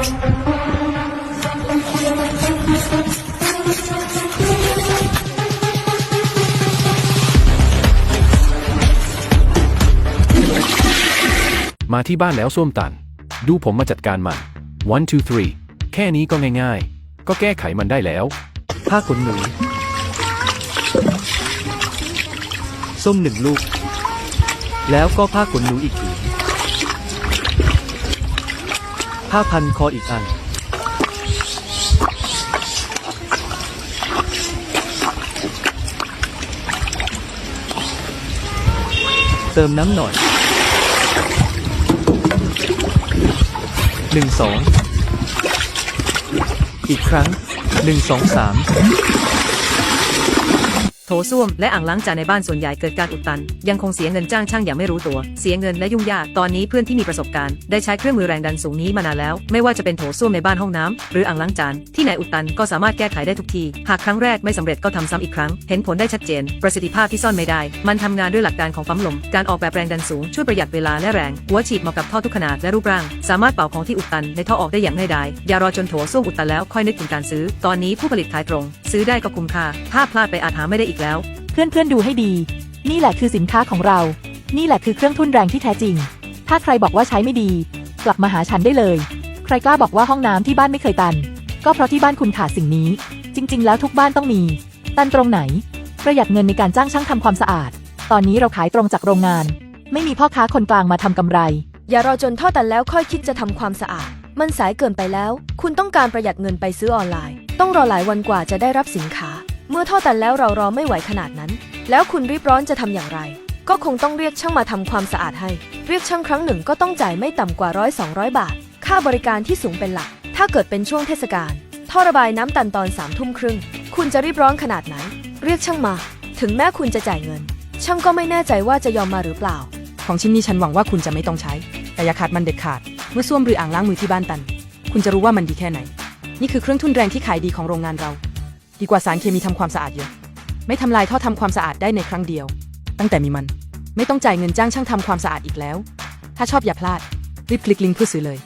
มาที่บ้านแล้วส้วมตัน ดูผมมาจัดการมัน one two three แค่นี้ก็ง่ายๆ ก็แก้ไขมันได้แล้ว ผ้าขนหนู ส้มหนึ่งลูก แล้วก็ผ้าขนหนูอีกผื ผ้าพันคออีกอัน เติมน้ำหน่อยหนึ่งสองอีกครั้งหนึ่งสองสาม โถส้วมและอ่างล้างจานในบ้านส่วนใหญ่เกิดการอุดตัน ยังคงเสียเงินจ้างช่างอย่างไม่รู้ตัว เสียเงินและยุ่งยากตอนนี้เพื่อนที่มีประสบการณ์ได้ใช้เครื่องมือแรงดันสูงนี้มานานแล้ว ไม่ว่าจะเป็นโถส้วมในบ้านห้องน้ำหรืออ่างล้างจานที่ไหนอุดตันก็สามารถแก้ไขได้ทุกที หากครั้งแรกไม่สำเร็จก็ทำซ้ำอีกครั้ง เห็นผลได้ชัดเจน ประสิทธิภาพที่ซ่อนไม่ได้ มันทำงานด้วยหลักการของปั๊มลม การออกแบบแรงดันสูงช่วยประหยัดเวลาและแรงหัวฉีดเหมาะกับท่อทุกขนาดและรูปร่าง สามารถเป่าของที่อุดตันในท่อออกได้อย่างง่ายดายอย่ารอจนโถส้วมอุดตันแล้วค่อยนึกถึงการซื้อ ตอนนี้ผู้ผลิตขายตรง ซื้อได้ก็คุ้มค่าถ้าพลาดไปอาจหาไม่ได้อีกแล้ว เพื่อนๆดูให้ดี นี่แหละคือสินค้าของเรา นี่แหละคือเครื่องทุ่นแรงที่แท้จริง ถ้าใครบอกว่าใช้ไม่ดี กลับมาหาฉันได้เลย ใครกล้าบอกว่าห้องน้ำที่บ้านไม่เคยตัน ก็เพราะที่บ้านคุณขาดสิ่งนี้ จริง ๆ แล้วทุกบ้านต้องมี ตันตรงไหน ประหยัดเงินในการจ้างช่างทำความสะอาด ตอนนี้เราขายตรงจากโรงงาน ไม่มีพ่อค้าคนกลางมาทำกำไร อย่ารอจนท่อตันแล้วค่อยคิดจะทำความสะอาด มันสายเกินไปแล้ว คุณต้องการประหยัดเงินไปซื้อออนไลน์ ต้องรอหลายวันกว่าจะได้รับสินค้า เมื่อท่อตันแล้วเรารอไม่ไหวขนาดนั้น แล้วคุณรีบร้อนจะทำอย่างไร ก็คงต้องเรียกช่างมาทำความสะอาดให้ เรียกช่างครั้งหนึ่งก็ต้องจ่ายไม่ต่ำกว่าร้อยสองร้อยบาท ค่าบริการที่สูงเป็นหลัก ถ้าเกิดเป็นช่วงเทศกาลท่อระบายน้ำตันตอนสามทุ่มครึ่ง คุณจะรีบร้อนขนาดไหน เรียกช่างมา ถึงแม้คุณจะจ่ายเงิน ช่างก็ไม่แน่ใจว่าจะยอมมาหรือเปล่า ของชิ้นนี้ฉันหวังว่าคุณจะไม่ต้องใช้ แต่อย่าขาดมันเด็ดขาด เมื่อส้วมหรืออ่างล้างมือที่บ้านตัน คุณจะรู้ว่ามันดีแค่ไหน นี่คือเครื่องทุ่นแรงที่ขายดีของโรงงานเรา ดีกว่าสารเคมีทำความสะอาดเยอะ ไม่ทำลายท่อทำความสะอาดได้ในครั้งเดียว ตั้งแต่มีมัน ไม่ต้องจ่ายเงินจ้างช่างทำความสะอาดอีกแล้ว ถ้าชอบอย่าพลาด รีบคลิกลิงก์เพื่อซื้อเลย